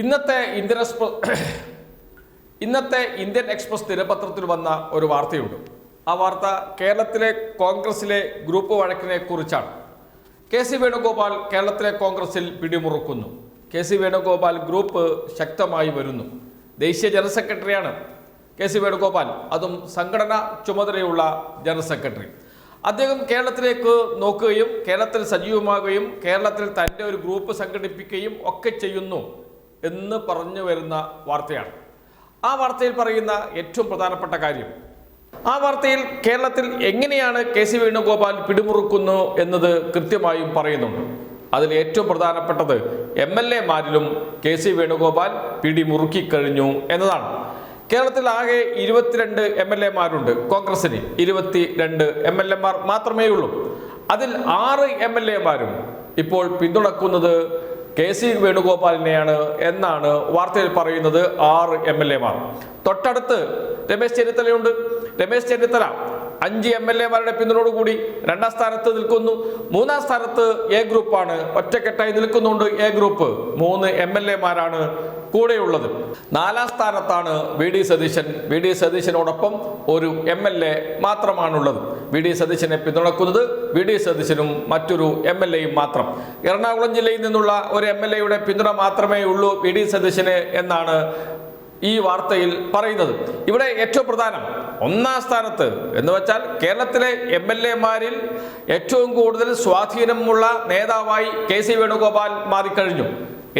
ഇന്നത്തെ Indian express ഇന്നത്തെ Indian express ദിനപത്രത്തിൽ വന്ന ഒരു വാർത്തയുണ്ട്. ആ വാർത്ത കേരളത്തിലെ കോൺഗ്രസിലെ ഗ്രൂപ്പ് വഴക്കിനെ കുറിച്ചാണ്. കെ സി വേണുഗോപാൽ കേരളത്തിലെ കോൺഗ്രസിൽ പിടിമുറുക്കുന്നു. കെ സി വേണുഗോപാൽ ഗ്രൂപ്പ് ശക്തമായി വരുന്നു. ദേശീയ ജനറൽ സെക്രട്ടറിയാണ് കെ സി വേണുഗോപാൽ. അതും സംഘടനാ ചുമതലയുള്ള ജനറൽ സെക്രട്ടറി. അദ്ദേഹം കേരളത്തിലേക്ക് നോക്കുകയും കേരളത്തിൽ സജീവമാകുകയും കേരളത്തിൽ തന്റെ ഒരു ഗ്രൂപ്പ് സംഘടിപ്പിക്കുകയും ഒക്കെ ചെയ്യുന്നു. എന്ന് പറഞ്ഞു വരുന്ന വാർത്തയാണ്. ആ വാർത്തയിൽ പറയുന്ന ഏറ്റവും പ്രധാനപ്പെട്ട കാര്യം ആ വാർത്തയിൽ കേരളത്തിൽ എങ്ങനെയാണ് കെ സി വേണുഗോപാൽ പിടിമുറുക്കുന്നു എന്നത് കൃത്യമായും പറയുന്നുണ്ട്. അതിൽ ഏറ്റവും പ്രധാനപ്പെട്ടത് എം എൽ എമാരിലും കെ സി വേണുഗോപാൽ പിടിമുറുക്കിക്കഴിഞ്ഞു എന്നതാണ്. കേരളത്തിൽ ആകെ ഇരുപത്തിരണ്ട് എം എൽ എമാരുണ്ട്. കോൺഗ്രസിന് ഇരുപത്തി രണ്ട് എം എൽ എമാർ മാത്രമേ ഉള്ളൂ അതിൽ ആറ് എം എൽ എമാരും ഇപ്പോൾ പിന്തുണക്കുന്നത് കെ സി വേണുഗോപാലിനെയാണ് എന്നാണ് വാർത്തയിൽ പറയുന്നത് ആറ് എം എൽ എമാർ തൊട്ടടുത്ത് രമേശ് ചെന്നിത്തലയുണ്ട്. രമേശ് ചെന്നിത്തല അഞ്ച് എം എൽ എമാരുടെ പിന്തുണയോടുകൂടി രണ്ടാം സ്ഥാനത്ത് നിൽക്കുന്നു. മൂന്നാം സ്ഥാനത്ത് എ ഗ്രൂപ്പാണ്. ഒറ്റക്കെട്ടായി നിൽക്കുന്നുണ്ട് എ ഗ്രൂപ്പ്. മൂന്ന് എം എൽ എമാരാണ് കൂടെയുള്ളത്. നാലാം സ്ഥാനത്താണ് V D Satheesan. V D സതീശനോടൊപ്പം ഒരു എം എൽ എ മാത്രമാണുള്ളത്. വി ഡി സതീശനെ പിന്തുണക്കുന്നത് വി ഡി സതീശനും മറ്റൊരു എം എൽ എയും മാത്രം. എറണാകുളം ജില്ലയിൽ നിന്നുള്ള ഒരു എം എൽ എയുടെ പിന്തുണ മാത്രമേ ഉള്ളൂ വി ഡി സതീശന് എന്നാണ് ഈ വാർത്തയിൽ പറയുന്നത്. ഇവിടെ ഏറ്റവും പ്രധാനം ഒന്നാം സ്ഥാനത്ത് എന്ന് വെച്ചാൽ കേരളത്തിലെ എം എൽ എമാരിൽ ഏറ്റവും കൂടുതൽ സ്വാധീനമുള്ള നേതാവായി കെ സി വേണുഗോപാൽ മാറിക്കഴിഞ്ഞു.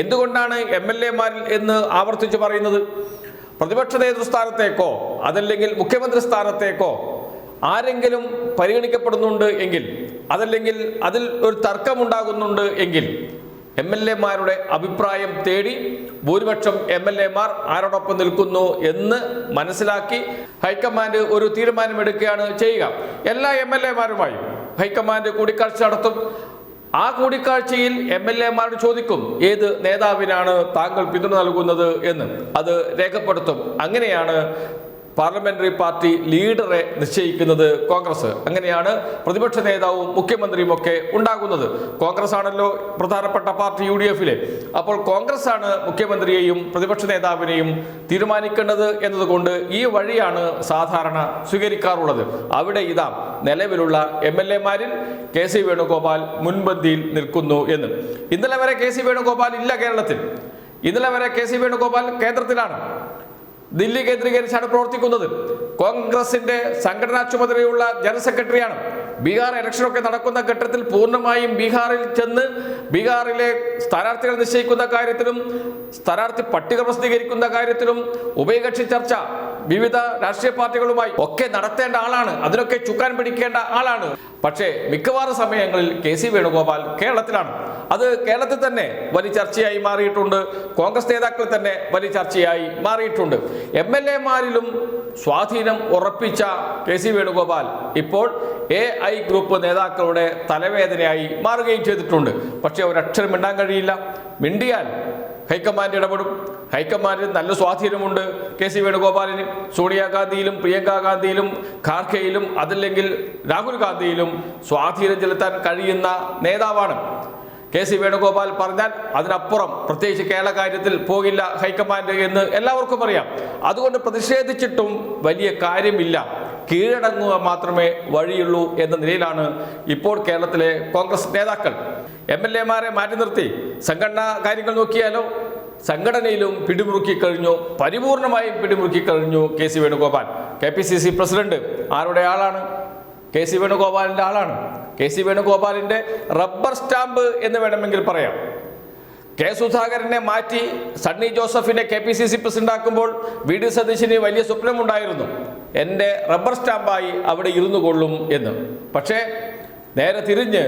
എന്തുകൊണ്ടാണ് എം എൽ എമാരിൽ എന്ന് ആവർത്തിച്ച് പറയുന്നത്? പ്രതിപക്ഷ നേതൃസ്ഥാനത്തേക്കോ അതല്ലെങ്കിൽ മുഖ്യമന്ത്രി സ്ഥാനത്തേക്കോ ആരെങ്കിലും പരിഗണിക്കപ്പെടുന്നുണ്ട് എങ്കിൽ അതല്ലെങ്കിൽ അതിൽ ഒരു തർക്കമുണ്ടാകുന്നുണ്ട് എങ്കിൽ എം എൽ എമാരുടെ അഭിപ്രായം തേടി ഭൂരിപക്ഷം എം എൽ എമാർ ആരോടൊപ്പം നിൽക്കുന്നു എന്ന് മനസ്സിലാക്കി ഹൈക്കമാൻഡ് ഒരു തീരുമാനമെടുക്കുകയാണ് ചെയ്യുക. എല്ലാ എം എൽ എമാരുമായും ഹൈക്കമാൻഡ് കൂടിക്കാഴ്ച നടത്തും. ആ കൂടിക്കാഴ്ചയിൽ എം എൽ എമാരോട് ചോദിക്കും ഏത് നേതാവിനാണ് താങ്കൾ പിന്തുണ നൽകുന്നത് എന്ന്. അത് രേഖപ്പെടുത്തും. അങ്ങനെയാണ് പാർലമെന്ററി പാർട്ടി ലീഡറെ നിശ്ചയിക്കുന്നത് കോൺഗ്രസ്. അങ്ങനെയാണ് പ്രതിപക്ഷ നേതാവും മുഖ്യമന്ത്രിയും ഒക്കെ ഉണ്ടാകുന്നത്. കോൺഗ്രസ് ആണല്ലോ പ്രധാനപ്പെട്ട പാർട്ടി യു ഡി എഫിലെ അപ്പോൾ കോൺഗ്രസ് ആണ് മുഖ്യമന്ത്രിയെയും പ്രതിപക്ഷ നേതാവിനെയും തീരുമാനിക്കേണ്ടത് എന്നതുകൊണ്ട് ഈ വഴിയാണ് സാധാരണ സ്വീകരിക്കാറുള്ളത്. അവിടെ ഇതാ നിലവിലുള്ള എം എൽ എമാരിൽ കെ സി വേണുഗോപാൽ മുൻപന്തിയിൽ നിൽക്കുന്നു എന്ന്. ഇന്നലെ വരെ കെ സി വേണുഗോപാൽ ഇല്ല കേരളത്തിൽ. ഇന്നലെ വരെ കെ സി വേണുഗോപാൽ കേന്ദ്രത്തിലാണ്. ദില്ലി കേന്ദ്രീകരിച്ചാണ് പ്രവർത്തിക്കുന്നത്. കോൺഗ്രസിന്റെ സംഘടനാ ചുമതലയുള്ള ജനറൽ സെക്രട്ടറിയാണ്. ബീഹാർ ഇലക്ഷനൊക്കെ നടക്കുന്ന ഘട്ടത്തിൽ പൂർണമായും ബീഹാറിൽ ചെന്ന് ബീഹാറിലെ സ്ഥാനാർത്ഥികൾ നിശ്ചയിക്കുന്ന കാര്യത്തിലും സ്ഥാനാർത്ഥി പട്ടിക പ്രസിദ്ധീകരിക്കുന്ന കാര്യത്തിലും ഉഭയകക്ഷി ചർച്ച വിവിധ രാഷ്ട്രീയ പാർട്ടികളുമായി ഒക്കെ നടത്തേണ്ട ആളാണ്. അതിനൊക്കെ ചുക്കാൻ പിടിക്കേണ്ട ആളാണ്. പക്ഷേ മിക്കവാറും സമയങ്ങളിൽ കെ സി വേണുഗോപാൽ കേരളത്തിലാണ്. അത് കേരളത്തിൽ തന്നെ വലിയ ചർച്ചയായി മാറിയിട്ടുണ്ട്. കോൺഗ്രസ് നേതാക്കൾ തന്നെ വലിയ ചർച്ചയായി മാറിയിട്ടുണ്ട്. എം എൽ എമാരിലും സ്വാധീനം ഉറപ്പിച്ച കെ സി വേണുഗോപാൽ ഇപ്പോൾ എ ഐ ഗ്രൂപ്പ് നേതാക്കളുടെ തലവേദനയായി മാറുകയും ചെയ്തിട്ടുണ്ട്. പക്ഷേ ഒരക്ഷരം മിണ്ടാൻ കഴിയില്ല. മിണ്ടിയാൽ ഹൈക്കമാൻഡ് ഇടപെടും. ഹൈക്കമാൻഡിൽ നല്ല സ്വാധീനമുണ്ട് കെ സി വേണുഗോപാലിന്. സോണിയാഗാന്ധിയിലും പ്രിയങ്ക ഗാന്ധിയിലും ഖാർഖയിലും അതല്ലെങ്കിൽ രാഹുൽ ഗാന്ധിയിലും സ്വാധീനം ചെലുത്താൻ കഴിയുന്ന നേതാവാണ് കെ സി വേണുഗോപാൽ പറഞ്ഞാൽ അതിനപ്പുറം പ്രത്യേകിച്ച് കേരള കാര്യത്തിൽ പോകില്ല ഹൈക്കമാൻഡ് എന്ന് എല്ലാവർക്കും അറിയാം. അതുകൊണ്ട് പ്രതിഷേധിച്ചിട്ടും വലിയ കാര്യമില്ല. കീഴടങ്ങുക മാത്രമേ വഴിയുള്ളൂ എന്ന നിലയിലാണ് ഇപ്പോൾ കേരളത്തിലെ കോൺഗ്രസ് നേതാക്കൾ. എം എൽ എമാരെ മാറ്റി നിർത്തി. സംഘടനാ കാര്യങ്ങൾ നോക്കിയാലോ? സംഘടനയിലും പിടിമുറുക്കി കഴിഞ്ഞു. പരിപൂർണമായും പിടിമുറുക്കി കഴിഞ്ഞു K C Venugopal. K P C C president ആരുടെ ആളാണ്? കെ സി വേണുഗോപാലിന്റെ ആളാണ്. കെ സി വേണുഗോപാലിന്റെ റബ്ബർ സ്റ്റാമ്പ് എന്ന് വേണമെങ്കിൽ പറയാം. കെ സുധാകരനെ മാറ്റി സണ്ണി ജോസഫിനെ K P C C president ആക്കുമ്പോൾ വി ഡി സതീശിന് വലിയ സ്വപ്നമുണ്ടായിരുന്നു. എന്റെ റബ്ബർ സ്റ്റാമ്പായി അവിടെ ഇരുന്നു കൊള്ളും എന്ന്. പക്ഷേ നേരെ തിരിഞ്ഞ്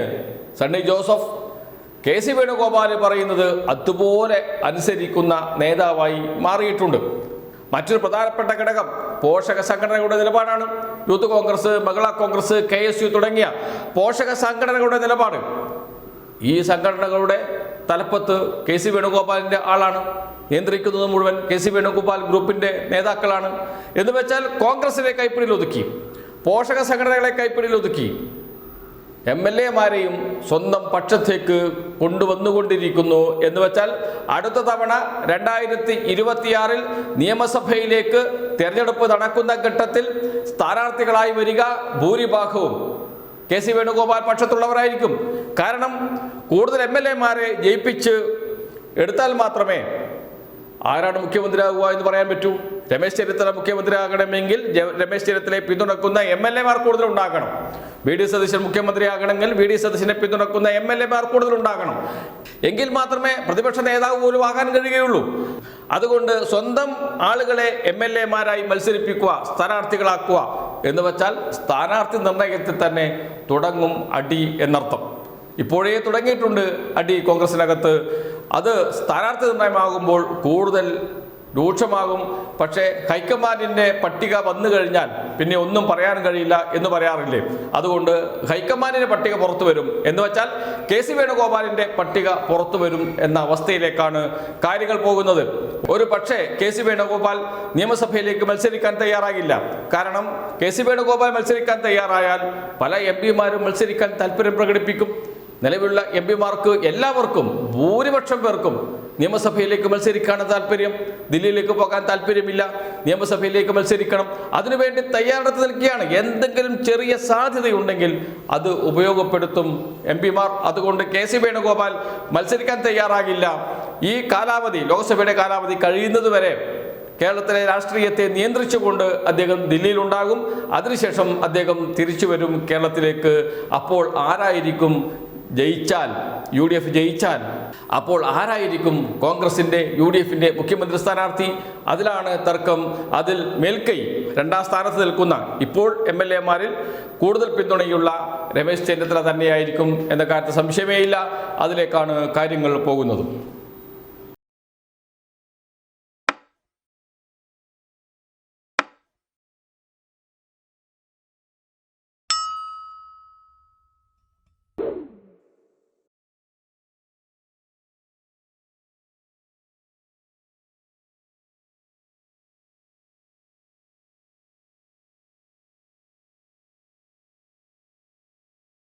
സണ്ണി ജോസഫ് കെ സി വേണുഗോപാൽ പറയുന്നത് അതുപോലെ അനുസരിക്കുന്ന നേതാവായി മാറിയിട്ടുണ്ട്. മറ്റൊരു പ്രധാനപ്പെട്ട ഘടകം പോഷക സംഘടനകളുടെ നിലപാടാണ്. യൂത്ത് കോൺഗ്രസ് മഹിളാ കോൺഗ്രസ് കെ എസ് യു തുടങ്ങിയ പോഷക സംഘടനകളുടെ നിലപാട്. ഈ സംഘടനകളുടെ തലപ്പത്ത് കെ സി വേണുഗോപാലിന്റെ ആളാണ്. നിയന്ത്രിക്കുന്നത് മുഴുവൻ കെ സി വേണുഗോപാൽ ഗ്രൂപ്പിന്റെ നേതാക്കളാണ്. എന്ന് വെച്ചാൽ കോൺഗ്രസിനെ കൈപ്പിടിയിൽ ഒതുക്കി പോഷക സംഘടനകളെ കൈപ്പിടിയിൽ ഒതുക്കി എം എൽ എമാരെയും സ്വന്തം പക്ഷത്തേക്ക് കൊണ്ടുവന്നുകൊണ്ടിരിക്കുന്നു എന്ന് വെച്ചാൽ അടുത്ത തവണ രണ്ടായിരത്തി ഇരുപത്തിയാറിൽ നിയമസഭയിലേക്ക് തെരഞ്ഞെടുപ്പ് നടക്കുന്ന ഘട്ടത്തിൽ സ്ഥാനാർത്ഥികളായി വരിക ഭൂരിഭാഗവും കെ സി വേണുഗോപാൽ പക്ഷത്തുള്ളവരായിരിക്കും. കാരണം കൂടുതൽ എം എൽ എമാരെ ജയിപ്പിച്ച് എടുത്താൽ മാത്രമേ ആരാണ് മുഖ്യമന്ത്രിയാകുക എന്ന് പറയാൻ പറ്റൂ. രമേശ് ചെന്നിത്തല മുഖ്യമന്ത്രിയാകണമെങ്കിൽ രമേശ് ചെന്നിത്തലയെ പിന്തുണക്കുന്ന എം എൽ എമാർ കൂടുതൽ ഉണ്ടാകണം. വി ഡി സതീശൻ മുഖ്യമന്ത്രിയാകണമെങ്കിൽ വി ഡി സതീശനെ പിന്തുണക്കുന്ന എം എൽ എമാർ കൂടുതൽ ഉണ്ടാകണം എങ്കിൽ മാത്രമേ പ്രതിപക്ഷ നേതാവ് പോലും ആകാൻ കഴിയുകയുള്ളൂ. അതുകൊണ്ട് സ്വന്തം ആളുകളെ എം എൽ എമാരായി മത്സരിപ്പിക്കുക സ്ഥാനാർത്ഥികളാക്കുക എന്ന് വെച്ചാൽ സ്ഥാനാർത്ഥി നിർണയത്തിൽ തന്നെ തുടങ്ങും അടി എന്നർത്ഥം. ഇപ്പോഴേ തുടങ്ങിയിട്ടുണ്ട് അടി കോൺഗ്രസിനകത്ത്. അത് സ്ഥാനാർത്ഥി നിർണയമാകുമ്പോൾ കൂടുതൽ രൂക്ഷമാകും. പക്ഷേ ഹൈക്കമാൻഡിന്റെ പട്ടിക വന്നു കഴിഞ്ഞാൽ പിന്നെ ഒന്നും പറയാൻ കഴിയില്ല എന്ന് പറയാറില്ലേ? അതുകൊണ്ട് ഹൈക്കമാൻഡിന്റെ പട്ടിക പുറത്തു വരും. എന്ന് വെച്ചാൽ കെ സി വേണുഗോപാലിന്റെ പട്ടിക പുറത്തു വരും എന്ന അവസ്ഥയിലേക്കാണ് കാര്യങ്ങൾ പോകുന്നത്. ഒരു പക്ഷേ കെ സി വേണുഗോപാൽ നിയമസഭയിലേക്ക് മത്സരിക്കാൻ തയ്യാറാകില്ല. കാരണം കെ സി വേണുഗോപാൽ മത്സരിക്കാൻ തയ്യാറായാൽ പല എം പിമാരും മത്സരിക്കാൻ താല്പര്യം പ്രകടിപ്പിക്കും. നിലവിലുള്ള എം പിമാർക്ക് എല്ലാവർക്കും ഭൂരിപക്ഷം പേർക്കും നിയമസഭയിലേക്ക് മത്സരിക്കാണ് താല്പര്യം. ദില്ലിയിലേക്ക് പോകാൻ താല്പര്യമില്ല. നിയമസഭയിലേക്ക് മത്സരിക്കണം. അതിനുവേണ്ടി തയ്യാറെടുത്ത് നിൽക്കുകയാണ് എന്തെങ്കിലും ചെറിയ സാധ്യതയുണ്ടെങ്കിൽ അത് ഉപയോഗപ്പെടുത്തും എം പിമാർ. അതുകൊണ്ട് കെ സി വേണുഗോപാൽ മത്സരിക്കാൻ തയ്യാറാകില്ല. ഈ കാലാവധി ലോക്സഭയുടെ കാലാവധി കഴിയുന്നതുവരെ കേരളത്തിലെ രാഷ്ട്രീയത്തെ നിയന്ത്രിച്ചുകൊണ്ട് അദ്ദേഹം ദില്ലിയിലുണ്ടാകും. അതിനുശേഷം അദ്ദേഹം തിരിച്ചു വരും കേരളത്തിലേക്ക്. അപ്പോൾ ആരായിരിക്കും ജയിച്ചാൽ യു ഡി എഫ് ജയിച്ചാൽ അപ്പോൾ ആരായിരിക്കും കോൺഗ്രസിന്റെ യു ഡി എഫിന്റെ മുഖ്യമന്ത്രി സ്ഥാനാർത്ഥി? അതിലാണ് തർക്കം. അതിൽ മേൽക്കൈ രണ്ടാം സ്ഥാനത്ത് നിൽക്കുന്ന ഇപ്പോൾ എം എൽ എമാരിൽ കൂടുതൽ പിന്തുണയുള്ള രമേശ് ചെന്നിത്തല തന്നെയായിരിക്കും എന്ന കാര്യത്തിൽ സംശയമേയില്ല. അതിലേക്കാണ് കാര്യങ്ങൾ പോകുന്നത്.